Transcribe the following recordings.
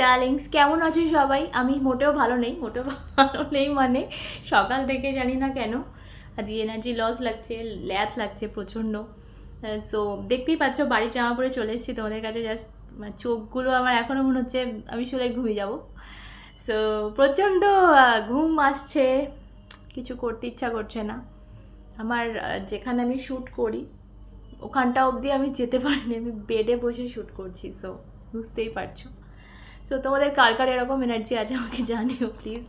Darlings কেমন আছো সবাই? আমি মোটেও ভালো নেই, মোটেও ভালো নেই মানে সকাল থেকে জানি না কেন, আজকে এনার্জি লস লাগছে, ল্যাথ লাগছে প্রচণ্ড। সো দেখতেই পাচ্ছ বাড়ির জামা পরে চলে এসেছি, তোমাদের কাছে জাস্ট চোখগুলো আমার এখনও মনে হচ্ছে আমি শুলে ঘুমিয়ে যাব। সো প্রচণ্ড ঘুম আসছে, কিছু করতে ইচ্ছা করছে না। আমার যেখানে আমি শ্যুট করি, ওখানটা অবধি আমি যেতে পারিনি, আমি বেডে বসে শ্যুট করছি সো বুঝতেই পারছ। সো তোমাদের কার কার এরকম এনার্জি আছে আমাকে জানিও প্লিজ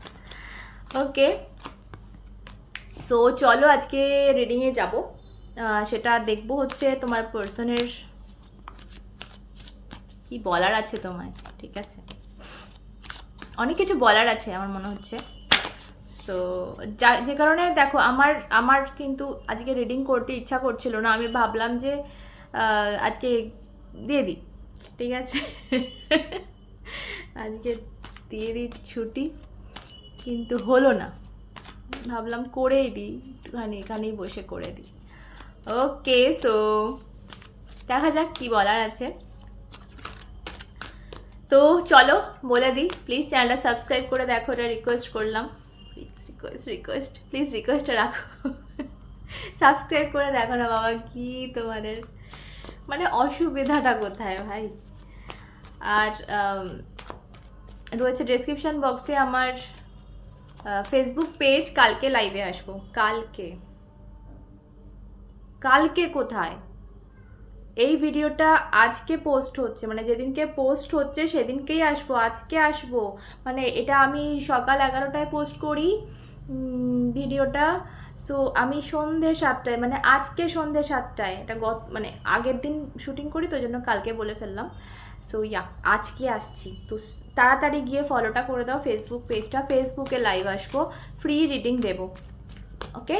ওকে সো চলো আজকে রিডিংয়ে যাব। সেটা দেখব হচ্ছে তোমার পার্সনের কি বলার আছে তোমায়, ঠিক আছে? অনেক কিছু বলার আছে আমার মনে হচ্ছে। সো যা, যে কারণে দেখো, আমার আমার কিন্তু আজকে রিডিং করতে ইচ্ছা করছিল না। আমি ভাবলাম যে আজকে দিয়ে দিই, ঠিক আছে? আজকে দিয়ে দিই ছুটি কিন্তু হলো না। ভাবলাম করেই দিই একটুখানি এখানেই বসে করে দিই। ওকে সো দেখা যাক কি বলার আছে। তো চলো বলে দিই প্লিজ চ্যানেলটা সাবস্ক্রাইব করে দেখো এটা রিকোয়েস্ট করলাম। প্লিজ রিকোয়েস্ট রিকোয়েস্ট প্লিজ রিকোয়েস্টটা রাখো। সাবস্ক্রাইব করে দেখো না বাবা কি তোমাদের মানে অসুবিধাটা কোথায় ভাই? আর আম, রয়েছে ডেসক্রিপশন বক্সে আমার ফেসবুক পেজ কালকে লাইভে আসব। কালকে। কালকে কোথায়? এই ভিডিওটা আজকে পোস্ট হচ্ছে মানে যেদিনকে পোস্ট হচ্ছে সেদিনকেই আসব, আজকে আসব। মানে এটা আমি সকাল এগারোটায় পোস্ট করি ভিডিওটা। সো আমি সন্ধে সাতটায় মানে আজকে সন্ধে সাতটায়, এটা গত মানে আগের দিন শুটিং করি, তো জন্য কালকে বলে ফেললাম। সো ইয়া আজকে আসছি। তো তাড়াতাড়ি গিয়ে ফলোটা করে দাও ফেসবুক পেজটা ফেসবুকে লাইভ আসব। ফ্রি রিডিং দেবো। ওকে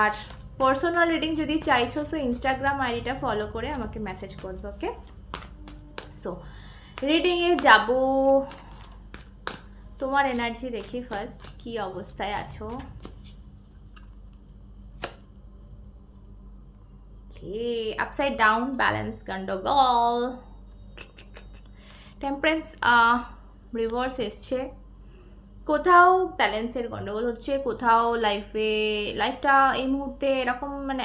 আর পার্সোনাল রিডিং যদি চাইছো সো ইনস্টাগ্রাম আইডিটা ফলো করে আমাকে মেসেজ করবে ওকে সো রিডিংয়ে যাব। তোমার এনার্জি দেখি ফার্স্ট কি অবস্থায় আছো? আপসাইড ডাউন ব্যালেন্স গন্ডগোল টেম্পারেন্স রিভার্স এসছে। কোথাও ব্যালেন্সের গন্ডগোল হচ্ছে, কোথাও লাইফে লাইফটা এই মুহূর্তে এরকম মানে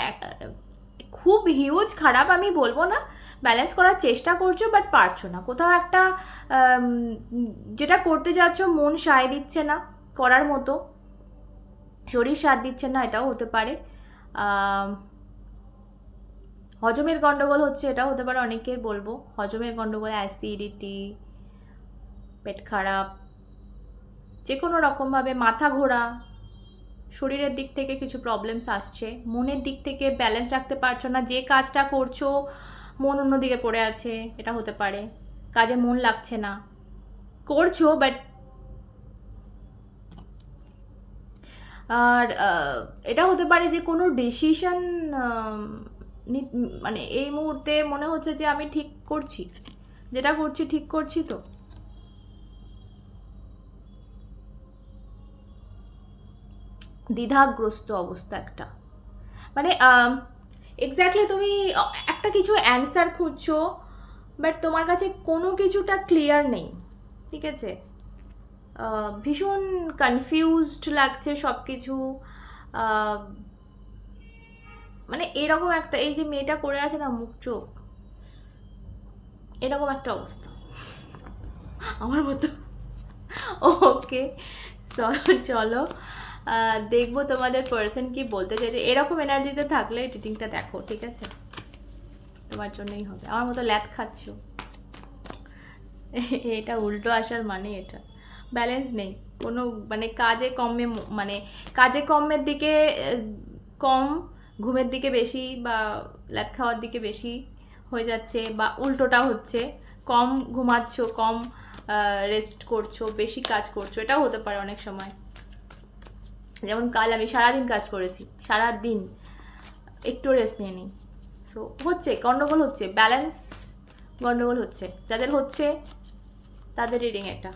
খুব হিউজ খারাপ আমি বলব না। ব্যালেন্স করার চেষ্টা করছ বাট পারছ না। কোথাও একটা যেটা করতে যাচ্ছ, মন সায় দিচ্ছে না করার মতো। শরীর সাথ দিচ্ছে না, এটাও হতে পারে। হজমের গন্ডগোল হচ্ছে, এটাও হতে পারে অনেকের বলব। হজমের গন্ডগোল অ্যাসিডিটি পেট খারাপ যে কোনো রকমভাবে মাথা ঘোরা, শরীরের দিক থেকে কিছু প্রবলেমস আসছে। মনের দিক থেকে ব্যালেন্স রাখতে পারছ না, যে কাজটা করছ, মন অন্যদিকে পড়ে আছে, এটা হতে পারে। কাজে মন লাগছে না। করছ বাট আর এটা হতে পারে যে কোনো ডিসিশন মানে এই মুহূর্তে মনে হচ্ছে যে আমি ঠিক করছি। যেটা করছি ঠিক করছি তো? দ্বিধাগ্রস্ত অবস্থা একটা। মানে এক্স্যাক্টলি তুমি একটা কিছু অ্যান্সার খুঁজছো বাট তোমার কাছে কোনো কিছুটা ক্লিয়ার নেই, ঠিক আছে? ভীষণ কনফিউজড লাগছে সব কিছু মানে এরকম একটা, এই যে মেয়েটা পড়ে আছে না মুখ, চোখ, এরকম একটা অবস্থা। আমার মতো। ওকে, চলো দেখব তোমাদের পার্সন কি বলতে চাইছে। এরকম এনার্জিতে থাকলে এডিটিংটা দেখো, ঠিক আছে? তোমার জন্যই হবে। আমার মতো ল্যাদ খাচ্ছ। এটা উল্টো আসার মানে এটা। ব্যালেন্স নেই। কোনো মানে কাজে কমে মানে কাজে কমের দিকে কম ঘুমের দিকে বেশি বা ল্যাদ খাওয়ার দিকে বেশি হয়ে যাচ্ছে বা উল্টোটা হচ্ছে। কম ঘুমাচ্ছ, কম রেস্ট করছ, বেশি কাজ করছ, এটাও হতে পারে অনেক সময়। যেমন কাল আমি সারাদিন কাজ করেছি সারা দিন একটু রেস্ট নিয়ে নিই। সো হচ্ছে, গন্ডগোল হচ্ছে ব্যালেন্স গন্ডগোল হচ্ছে। যাদের হচ্ছে তাদের রিডিং এটা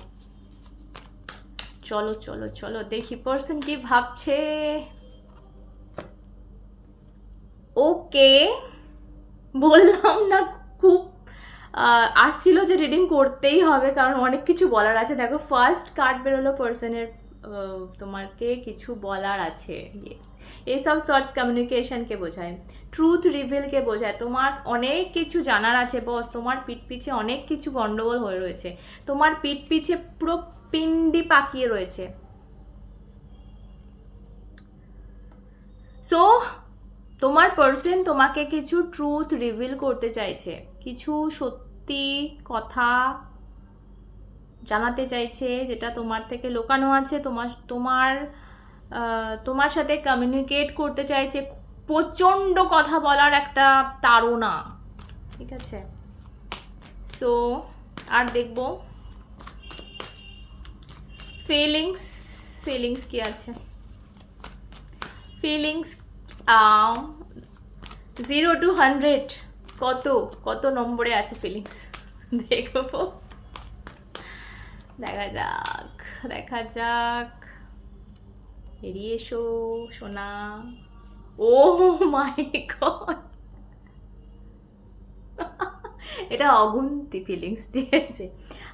চলো চলো চলো, দেখি পার্সন কি ভাবছে। ওকে। বললাম না, খুব আসছিল যে রিডিং করতেই হবে, কারণ অনেক কিছু বলার আছে। দেখো ফার্স্ট কার্ড বেরোলো পার্সনের তোমাকে কিছু বলার আছে. এইসব শর্টস কমিউনিকেশনকে বোঝায় ট্রুথ রিভিলকে বোঝায়। তোমার অনেক কিছু জানার আছে বস তোমার পিঠ পিছে অনেক কিছু গন্ডগোল হয়ে রয়েছে। তোমার পিঠ পিছে পুরো পিন্ডি পাকিয়ে রয়েছে। সো তোমার পার্সন তোমাকে কিছু ট্রুথ রিভিল করতে চাইছে, কিছু সত্যি কথা জানাতে চাইছে, যেটা তোমার থেকে লোকানো আছে, তোমার তোমার তোমার সাথে কমিউনিকেট করতে চাইছে, প্রচণ্ড কথা বলার একটা তাড়না, ঠিক আছে? সো আর দেখব। ফিলিংস ফিলিংস কি আছে? ফিলিংস জিরো টু হান্ড্রেড কত কত নম্বরে আছে ফিলিংস দেখব। দেখা যাক দেখা যাক। এড়িয়ে এসো, সোনা। ও মাই গড এটা অগুন্তি ফিলিংস ঠিক আছে।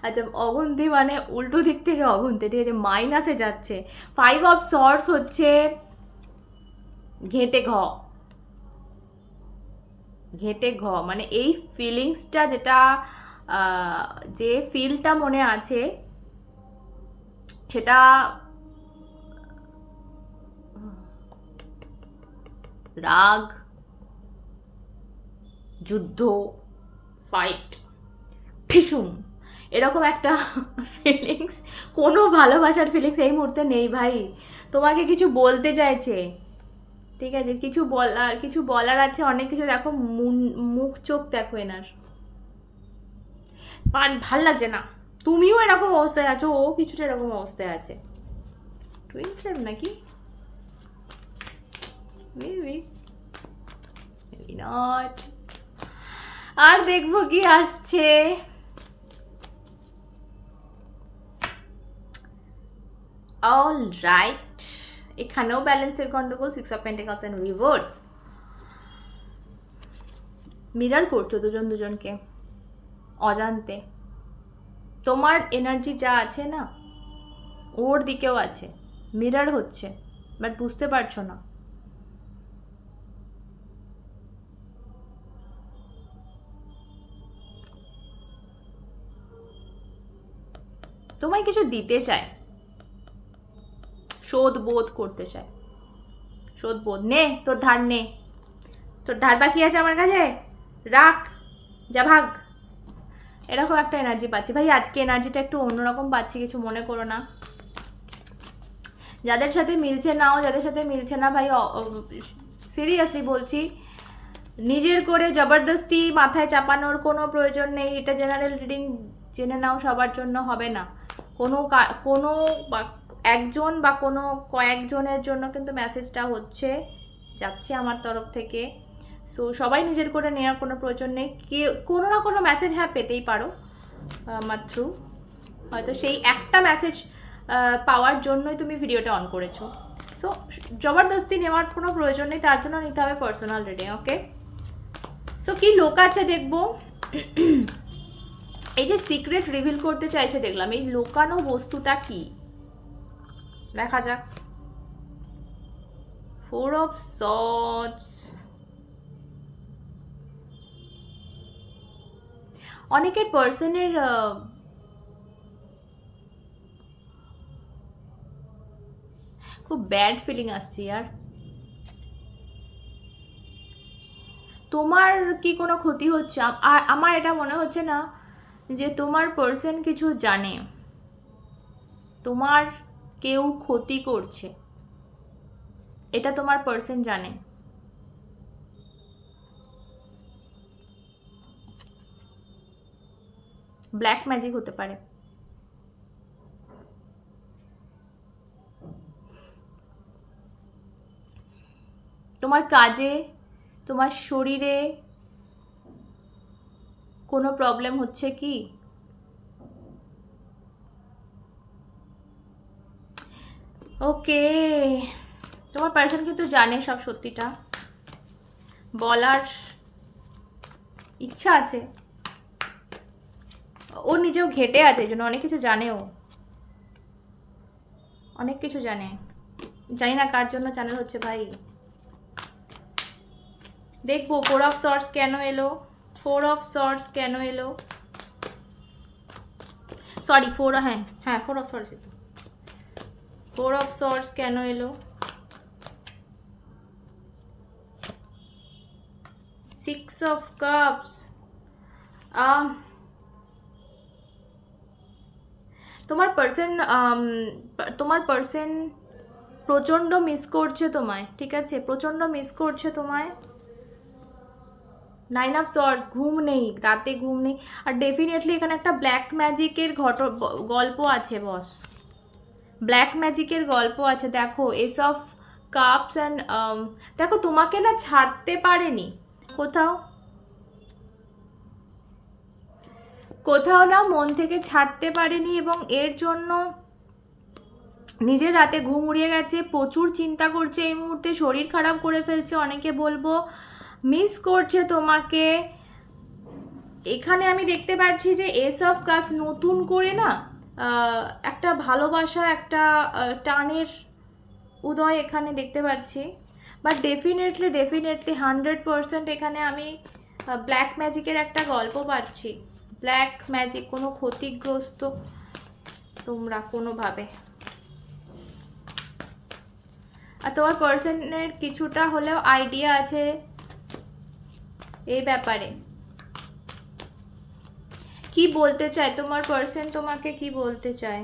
আচ্ছা অগুন্তি মানে উল্টো দিক থেকে অগুন্তি, ঠিক আছে? মাইনাসে যাচ্ছে। ফাইভ অফ শর্টস হচ্ছে ঘেঁটে ঘ। ঘেঁটে ঘ মানে এই ফিলিংসটা যেটা যে ফিলটা মনে আছে, সেটা রাগ, যুদ্ধ ফাইট ভীষণ। এরকম একটা ফিলিংস কোনো ভালোবাসার ফিলিংস এই মুহূর্তে নেই ভাই। তোমাকে কিছু বলতে চাইছে। ঠিক আছে, কিছু বলার কিছু বলার আছে, অনেক কিছু দেখো মুখ, চোখ দেখো এনার। আর ভালো লাগছে না। তুমিও এরকম অবস্থায় আছো, ও কিছুটা এরকম অবস্থায় আছে। টুইন ফ্লেম নাকি? আর দেখব কি আসছে। অল রাইট এখানেও ব্যালেন্সের গন্ডগোল six of pentacles and reverse mirror করছ দুজন দুজনকে, অজান্তে। তোমার এনার্জি যা আছে না, ওর দিকেও আছে মিরার হচ্ছে বাট বুঝতে পারছ না। তোমায় কিছু দিতে চায়। শোধ বোধ করতে চায়। শোধ বোধ নে, তোর ধার নে। তোর ধার বাকি আছে আমার কাছে? রাখ, যা ভাগ। এরকম একটা এনার্জি পাচ্ছি। ভাই, আজকে এনার্জিটা একটু অন্যরকম পাচ্ছি, কিছু মনে করো না। যাদের সাথে মিলছে নাও যাদের সাথে মিলছে না, ভাই সিরিয়াসলি বলছি, নিজের করে জবরদস্তি মাথায় চাপানোর কোনো প্রয়োজন নেই। এটা জেনারেল রিডিং জেনে নাও, সবার জন্য হবে না। কোনো কোনো একজন বা কোনো কয়েকজনের জন্য কিন্তু মেসেজটা হচ্ছে, যাচ্ছে আমার তরফ থেকে। সো সবাই নিজের করে নেওয়ার কোনো প্রয়োজন নেই। কে, কোনো না কোনো মেসেজ হ্যাঁ পেতেই পারো আমার থ্রু হয়তো সেই একটা মেসেজ পাওয়ার জন্যই তুমি ভিডিওটা অন করেছ। সো জবরদস্তি নেওয়ার কোনো প্রয়োজন নেই, তার জন্য নিতে হবে পার্সোনাল রিডিং ওকে সো কি লোক আছে দেখব? এই যে সিক্রেট রিভিল করতে চাইছে, দেখলাম। এই লোকানো বস্তুটা কি? দেখা যাক। ফোর অফ সটস অনেকের পার্সনের খুব ব্যাড ফিলিং আসছে আর তোমার কি কোনো ক্ষতি হচ্ছে? আমার এটা মনে হচ্ছে না যে তোমার পার্সন কিছু জানে। তোমার কেউ ক্ষতি করছে। এটা তোমার পার্সন জানে। ব্ল্যাক ম্যাজিক হতে পারে। তোমার কাজে, তোমার শরীরে কোনো প্রবলেম হচ্ছে কি? ওকে। তোমার পার্সন কিন্তু জানে সব সত্যিটা। বলার ইচ্ছা আছে। ও নিজেও ঘেটে আছে জন্য অনেক কিছু জানে ও। অনেক কিছু জানে। জানি না কার জন্য চ্যানেল হচ্ছে ভাই। দেখব ফোর অফ শর্টস কেন এলো? ফোর অফ শর্টস কেন এলো? সরি ফোর হ্যাঁ হ্যাঁ four of swords four of swords কেন এলো? সিক্স অফ কাপস তোমার পার্সন তোমার পার্সন প্রচণ্ড মিস করছে তোমায়, ঠিক আছে? প্রচণ্ড মিস করছে তোমায়। নাইন অফ সর্টস ঘুম নেই, রাতে ঘুম নেই। আর ডেফিনেটলি এখানে একটা ব্ল্যাক ম্যাজিকের ঘট গল্প আছে বস ব্ল্যাক ম্যাজিকের গল্প আছে, দেখো এস অফ কাপস অ্যান্ড দেখো, তোমাকে না ছাড়তে পারেনি। কোথাও? কোথাও না মন থেকে ছাড়তে পারেনি এবং এর জন্য নিজের রাতে ঘুম উড়িয়ে গেছে, প্রচুর চিন্তা করছে, এই মুহূর্তে শরীর খারাপ করে ফেলছে, অনেকে বলব মিস করছে তোমাকে। এখানে আমি দেখতে পাচ্ছি যে এস অফ কাজ নতুন করে না একটা ভালোবাসা, একটা টানের উদয় এখানে দেখতে পাচ্ছি। But definitely definitely hundred percent এখানে আমি ব্ল্যাক ম্যাজিকের একটা গল্প পাচ্ছি। ব্ল্যাক ম্যাজিক কোনো ক্ষতিগ্রস্ত তোমরা কোনোভাবে। আর তোমার পার্সনের কিছুটা হলেও আইডিয়া আছে এই ব্যাপারে। কি বলতে চায়? তোমার পার্সন তোমাকে কি বলতে চায়?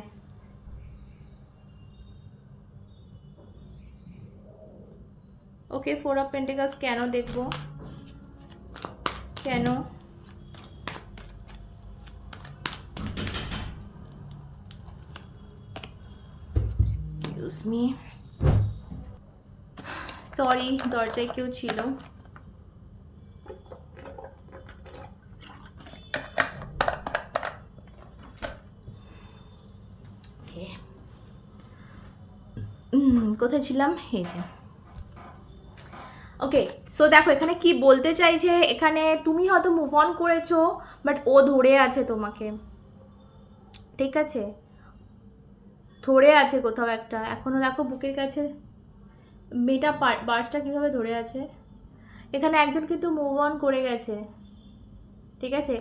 ওকে ফোর অফ পেন্টিকালস কেন দেখব? কেন? এক্সকিউজ মি সরি দরজায় কেউ ছিল। কোথায় ছিলাম? এই যে। ওকে সো দেখো, এখানে কি বলতে চাইছে, এখানে তুমি হয়তো মুভ অন করেছ বাট ও ধরে আছে তোমাকে। ঠিক আছে? ধরে আছে কোথাও একটা। এখনও দেখো বুকের কাছে মেয়েটা বার্সটা কীভাবে ধরে আছে? এখানে একজন কিন্তু মুভ অন করে গেছে। ঠিক আছে?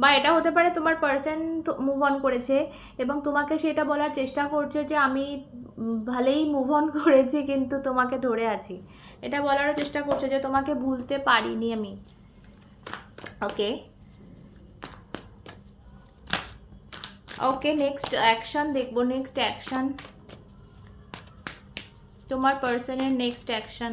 বা এটা হতে পারে তোমার পার্সন মুভ অন করেছে এবং তোমাকে সেটা বলার চেষ্টা করছে যে আমি ভালোই মুভ অন করেছি কিন্তু তোমাকে ধরে আছি। এটা বলারও চেষ্টা করছে যে তোমাকে ভুলতে পারিনি আমি। ওকে ওকে নেক্সট অ্যাকশন দেখব নেক্সট অ্যাকশন তোমার পার্সনের নেক্সট অ্যাকশন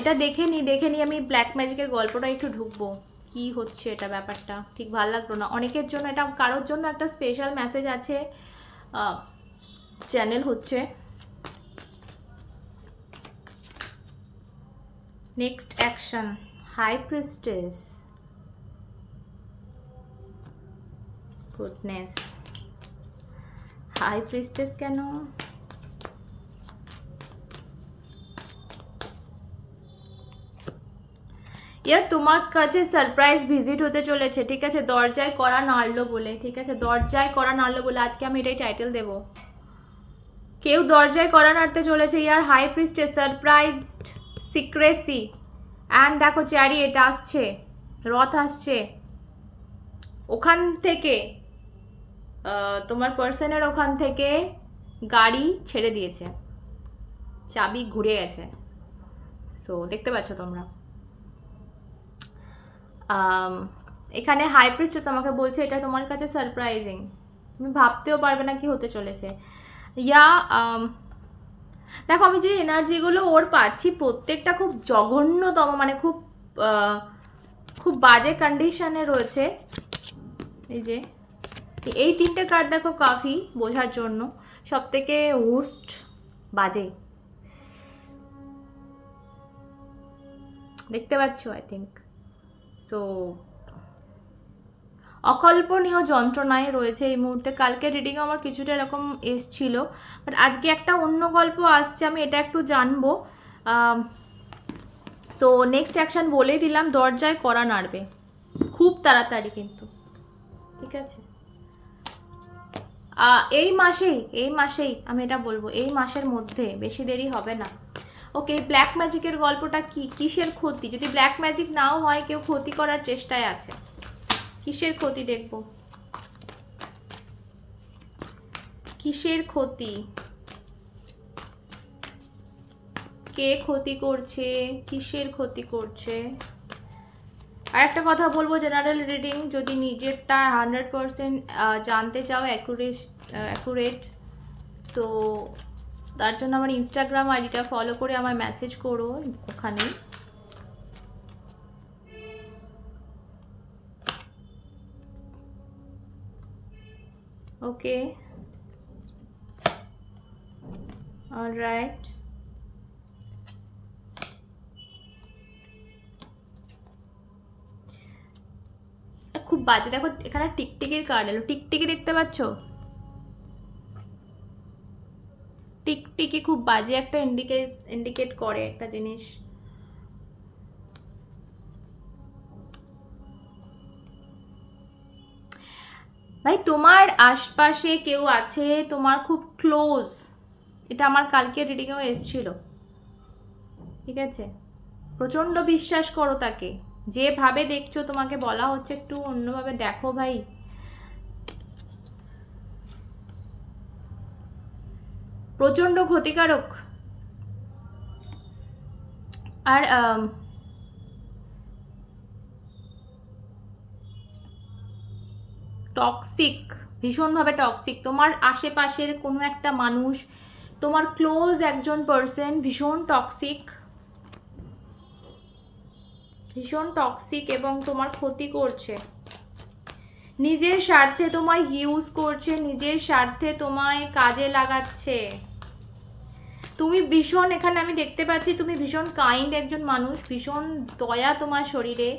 এটা দেখে নি দেখে নি আমি ব্ল্যাক ম্যাজিকের গল্পটা একটু ঢুকবো। কি হচ্ছে এটা ব্যাপারটা? ঠিক ভালো লাগল না। অনেকের জন্য এটা, কারোর জন্য একটা স্পেশাল মেসেজ আছে চ্যানেল হচ্ছে। Next action high priestess goodness high priestess কেন? ইয়ার তোমার কাছে সারপ্রাইজ ভিজিট হতে চলেছে, ঠিক আছে? দরজায় করা নাড়লো বলে, ঠিক আছে? দরজায় করা নাড়লো বলে আজকে আমি এটাই টাইটেল দেব। কেউ দরজায় করা নাড়তে চলেছে, ইয়ার high priestess surprise secrecy and দেখো চ্যারি এটা আসছে, রথ আসছে। ওখান থেকে তোমার পার্সনের ওখান থেকে গাড়ি ছেড়ে দিয়েছে। চাবি ঘুরে গেছে। সো দেখতে পাচ্ছ তোমরা। এখানে হাই প্রিস্টেস আমাকে বলছে, এটা তোমার কাছে সারপ্রাইজিং তুমি ভাবতেও পারবে না কি হতে চলেছে। ইয়া দেখো, আমি যে এনার্জিগুলো ওর পাচ্ছি, প্রত্যেকটা খুব জঘন্যতম মানে খুব খুব বাজে কন্ডিশনে রয়েছে। এই যে, এই তিনটে কার্ড দেখো কাফি বোঝার জন্য। সব থেকে ওস্ট বাজে। দেখতে পাচ্ছ আই থিঙ্ক সো অকল্পনীয় যন্ত্রণায় রয়েছে এই মুহূর্তে। কালকে রিডিং আমার কিছুটা এরকম এসছিল বাট আজকে একটা অন্য গল্প আসছে, আমি এটা একটু জানব। সো নেক্সট অ্যাকশন বলেই দিলাম, দরজায় করা নাড়বে। খুব তাড়াতাড়ি কিন্তু। ঠিক আছে? এই মাসেই এই মাসেই আমি এটা বলব, এই মাসের মধ্যে বেশি দেরি হবে না। ওকে ব্ল্যাক ম্যাজিকের গল্পটা কি? কিসের ক্ষতি? যদি ব্ল্যাক ম্যাজিক নাও হয়, কেউ ক্ষতি করার চেষ্টায় আছে। কিসের ক্ষতি দেখব? কিসের ক্ষতি? কে ক্ষতি করছে? কিসের ক্ষতি করছে? আর একটা কথা বলব জেনারেল রিডিং যদি নিজেরটা হান্ড্রেড পারসেন্ট জানতে চাও অ্যাকুরেট অ্যাকুরেট তো তার জন্য আমার ইনস্টাগ্রাম আইডিটা ফলো করে আমার মেসেজ করো ওখানে। ওকে অল রাইট খুব বাজে, দেখো এখানে টিকটিকির কার্ড এলো। টিকটিকি দেখতে পাচ্ছ? টিকটিকি খুব বাজে একটা ইন্ডিকেট ইন্ডিকেট করে একটা জিনিস? ভাই, তোমার আশপাশে কেউ আছে? তোমার খুব ক্লোজ এটা আমার কালকে রিডিংয়েও এসছিল। ঠিক আছে? প্রচণ্ড বিশ্বাস করো তাকে। যেভাবে দেখছ, তোমাকে বলা হচ্ছে একটু অন্যভাবে দেখো ভাই। প্রচণ্ড ক্ষতিকারক। আর টক্সিক ভীষণভাবে টক্সিক তোমার আশেপাশের কোনো একটা মানুষ, তোমার ক্লোজ একজন পার্সন ভীষণ টক্সিক ভীষণ টক্সিক এবং তোমার ক্ষতি করছে। নিজের স্বার্থে তোমায় ইউজ করছে, নিজের স্বার্থে তোমায় কাজে লাগাচ্ছে। তুমি ভীষণ, এখানে আমি দেখতে পাচ্ছি তুমি ভীষণ কাইন্ড একজন মানুষ, ভীষণ দয়া তোমার শরীরে।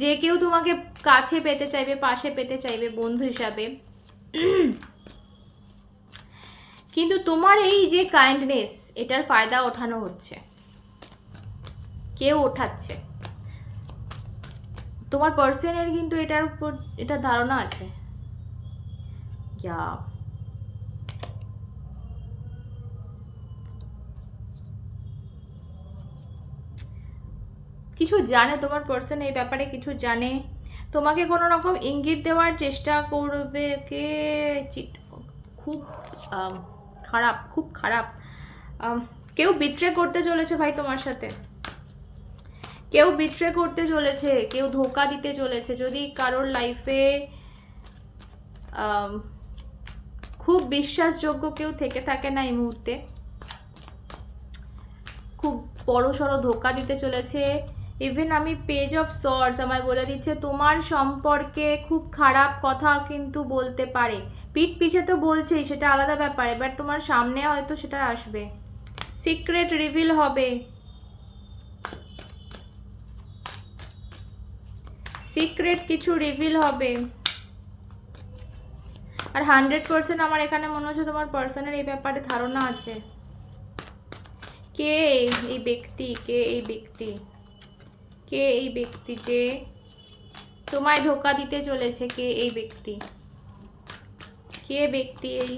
যে কেউ তোমাকে কাছে পেতে চাইবে, পাশে পেতে চাইবে, বন্ধু হিসাবে। কিন্তু তোমার এই যে কাইন্ডনেস এটার ফায়দা ওঠানো হচ্ছে। কেউ ওঠাচ্ছে। তোমার পার্সনের কিন্তু এটার উপর, এটা ধারণা আছে। যা কিছু জানে, তোমার পার্সন এই ব্যাপারে কিছু জানে। তোমাকে কোনো রকম ইঙ্গিত দেওয়ার চেষ্টা করবে কে? খুব খারাপ খুব খারাপ। কেউ বিট্রে করতে চলেছে ভাই তোমার সাথে। কেউ বিট্রে করতে চলেছে, কেউ ধোকা দিতে চলেছে। যদি কারোর লাইফে খুব বিশ্বাসযোগ্য কেউ থেকে থাকে না এই মুহূর্তে, খুব বড় সড়ো ধোকা দিতে চলেছে ইভেন আমি পেজ অফ সর্টস আমায় বলে দিচ্ছে, তোমার সম্পর্কে খুব খারাপ কথা কিন্তু বলতে পারে। পিঠ পিছে তো বলছেই, সেটা আলাদা ব্যাপার, এবার তোমার সামনে হয়তো সেটা আসবে। সিক্রেট রিভিল হবে। সিক্রেট কিছু রিভিল হবে। আর হান্ড্রেড পার্সেন্ট আমার এখানে মনে হচ্ছে তোমার পার্সনের এই ব্যাপারে ধারণা আছে। কে এই ব্যক্তি? কে এই ব্যক্তি? কে এই ব্যক্তি যে তোমায় ধোকা দিতে চলেছে কে এই ব্যক্তি? কে ব্যক্তি এই?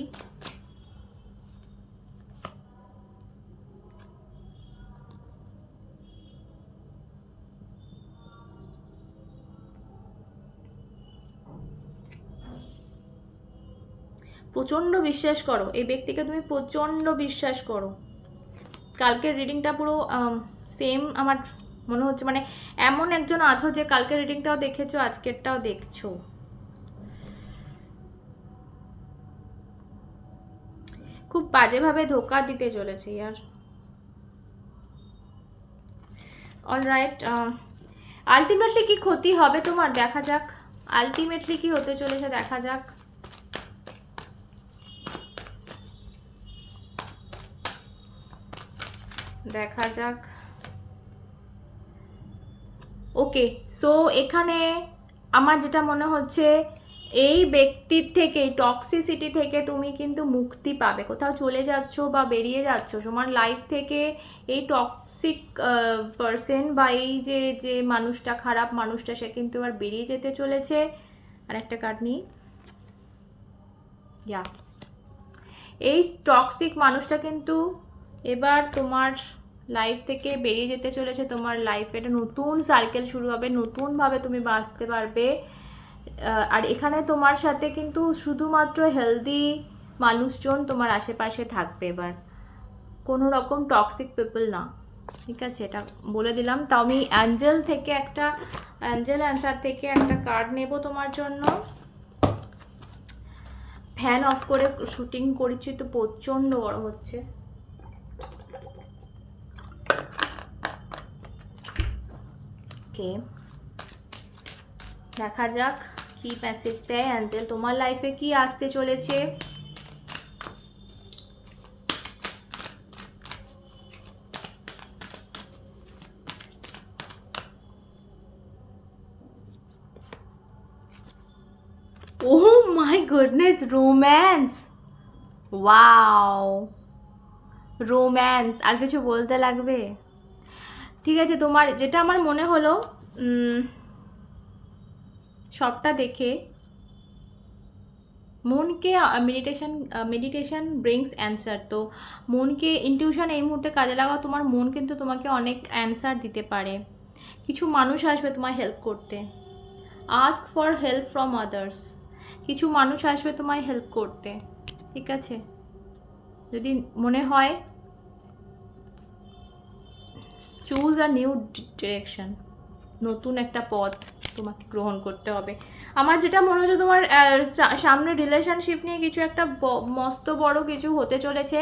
প্রচণ্ড বিশ্বাস করো, এই ব্যক্তিকে তুমি প্রচণ্ড বিশ্বাস করো। কালকের রিডিংটা পুরো সেম আমার মনে হচ্ছে মানে এমন একজন আছো যে কালকের রিডিংটাও দেখেছ, আজকেরটাও দেখছ। খুব বাজেভাবে ধোকা দিতে চলেছে ইয়ার। অলরাইট আলটিমেটলি কি ক্ষতি হবে তোমার? দেখা যাক। আলটিমেটলি কি হতে চলেছে দেখা যাক। দেখা যাক। ওকে সো এখানে আমার যেটা মনে হচ্ছে, এই ব্যক্তির থেকে টক্সিসিটি থেকে তুমি কিন্তু মুক্তি পাবে। কোথাও চলে যাচ্ছ বা বেরিয়ে যাচ্ছ, তোমার লাইফ থেকে এই টক্সিক পার্সন বা এই যে যে মানুষটা খারাপ মানুষটা, সে কিন্তু আবার বেরিয়ে যেতে চলেছে। আর একটা কার্ড নিই। ইয়া এই টক্সিক মানুষটা কিন্তু এবার তোমার লাইফ থেকে বেরিয়ে যেতে চলেছে তোমার লাইফে একটা নতুন সার্কেল শুরু হবে, নতুনভাবে তুমি বাঁচতে পারবে। আর এখানে তোমার সাথে কিন্তু শুধুমাত্র হেলদি মানুষজন তোমার আশেপাশে থাকবে এবার। কোনো রকম টক্সিক পিপল না। ঠিক আছে, এটা বলে দিলাম। তাও আমি অ্যাঞ্জেল থেকে একটা অ্যাঞ্জেল অ্যান্সার থেকে একটা কার্ড নেব তোমার জন্য। ফ্যান অফ করে শুটিং করেছি, তো প্রচণ্ড গরম হচ্ছে। ওকে দেখা যাক কি মেসেজ দেয় অ্যাঞ্জেল তোমার লাইফে কি আসতে চলেছে? ও my goodness romance wow romance আর কিছু বলতে লাগবে? ঠিক আছে, তোমার যেটা আমার মনে হলো সবটা দেখে মনকে মেডিটেশন মেডিটেশন ব্রিংস অ্যান্সার তো মনকে ইনটিউশন এই মুহূর্তে কাজে লাগাও, তোমার মন কিন্তু তোমাকে অনেক অ্যান্সার দিতে পারে। কিছু মানুষ আসবে তোমায় হেল্প করতে। Ask for help from others কিছু মানুষ আসবে তোমায় হেল্প করতে। ঠিক আছে? যদি মনে হয় চুজ আ নিউ ডিরেকশন। নতুন একটা পথ তোমাকে গ্রহণ করতে হবে। আমার যেটা মনে হচ্ছে তোমার সামনে রিলেশনশিপ নিয়ে কিছু একটা মস্ত বড় কিছু হতে চলেছে।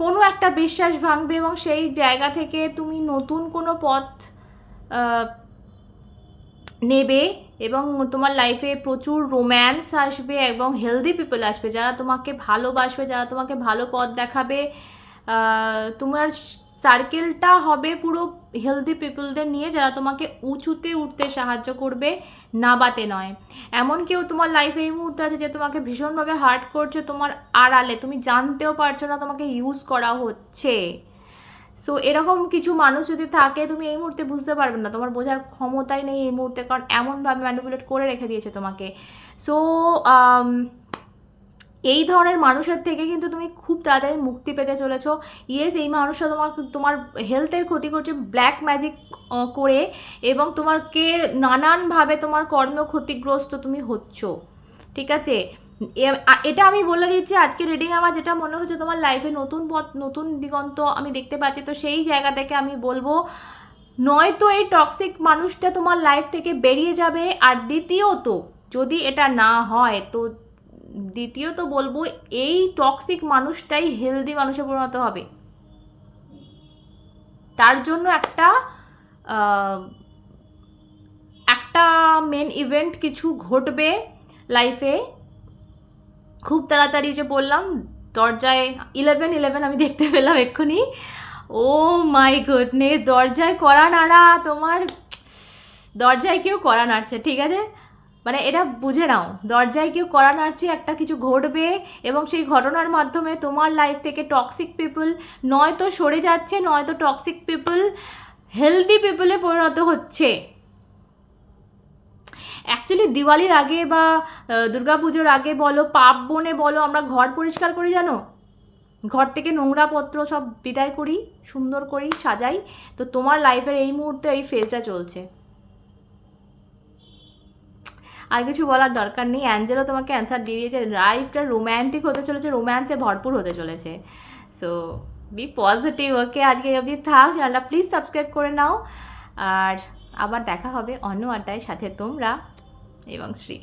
কোনো একটা বিশ্বাস ভাঙবে এবং সেই জায়গা থেকে তুমি নতুন কোনো পথ নেবে এবং তোমার লাইফে প্রচুর রোম্যান্স আসবে এবং হেলদি পিপল আসবে। যারা তোমাকে ভালোবাসবে, যারা তোমাকে ভালো পথ দেখাবে তোমার সার্কেলটা হবে পুরো হেলদি পিপলদের নিয়ে যারা তোমাকে উঁচুতে উঠতে সাহায্য করবে, নাবাতে নয়। এমন কেউ তোমার লাইফে এই মুহূর্তে আছে যে তোমাকে ভীষণভাবে হার্ট করছে, তোমার আড়ালে, তুমি জানতেও পারছ না তোমাকে ইউজ করা হচ্ছে। সো এরকম কিছু মানুষ যদি থাকে, তুমি এই মুহূর্তে বুঝতে পারবে না, তোমার বোঝার ক্ষমতাই নেই এই মুহূর্তে, কারণ এমনভাবে ম্যানিপুলেট করে রেখে দিয়েছে তোমাকে। সো এই ধরনের মানুষের থেকে কিন্তু তুমি খুব তাড়াতাড়ি মুক্তি পেতে চলেছো। ইয়েস এই মানুষটা তোমার তোমার হেলথের ক্ষতি করছে ব্ল্যাক ম্যাজিক করে এবং তোমাকে নানানভাবে তোমার কর্ম ক্ষতিগ্রস্ত তুমি হচ্ছ। ঠিক আছে? এটা আমি বলে দিচ্ছি, আজকে রিডিং আমার যেটা মনে হচ্ছে তোমার লাইফে নতুন পথ, নতুন দিগন্ত আমি দেখতে পাচ্ছি। তো সেই জায়গা থেকে আমি বলব, নয়তো এই টক্সিক মানুষটা তোমার লাইফ থেকে বেরিয়ে যাবে। আর দ্বিতীয়ত, যদি এটা না হয়, তো দ্বিতীয়ত বলব, এই টক্সিক মানুষটাই হেলদি মানুষে পরিণত হবে। তার জন্য একটা একটা মেন ইভেন্ট কিছু ঘটবে লাইফে খুব তাড়াতাড়ি যে বললাম, দরজায় ইলেভেন ইলেভেন আমি দেখতে পেলাম এক্ষুনি। ও মাই গুডনেস দরজায় করা নাড়া, তোমার দরজায় কেউ করা নাড়ছে, ঠিক আছে? মানে এটা বুঝে নাও, দরজায় কেউ করা নাড়ছে, একটা কিছু ঘটবে এবং সেই ঘটনার মাধ্যমে তোমার লাইফ থেকে টক্সিক পিপল নয়তো সরে যাচ্ছে, নয়তো টক্সিক পিপল হেলদি পিপলে পরিণত হচ্ছে। অ্যাকচুয়ালি দিওয়ালির আগে বা দুর্গাপুজোর আগে বলো, পাপ বনে বলো, আমরা ঘর পরিষ্কার করি জানো? ঘর থেকে নোংরা পত্র সব বিদায় করি, সুন্দর করি, সাজাই। তো তোমার লাইফের এই মুহূর্তে এই ফেজটা চলছে। আর কিছু বলার দরকার নেই। অ্যাঞ্জেলও তোমাকে অ্যান্সার দিয়ে দিয়েছে লাইফটা রোম্যান্টিক হতে চলেছে রোম্যান্সে ভরপুর হতে চলেছে। সো বি পজিটিভ ওকে আজকে অবধি থাক চ্যানেলটা প্লিজ সাবস্ক্রাইব করে নাও। আর আবার দেখা হবে অন্য আড্ডায়, সাথে তোমরা এবং শ্রী।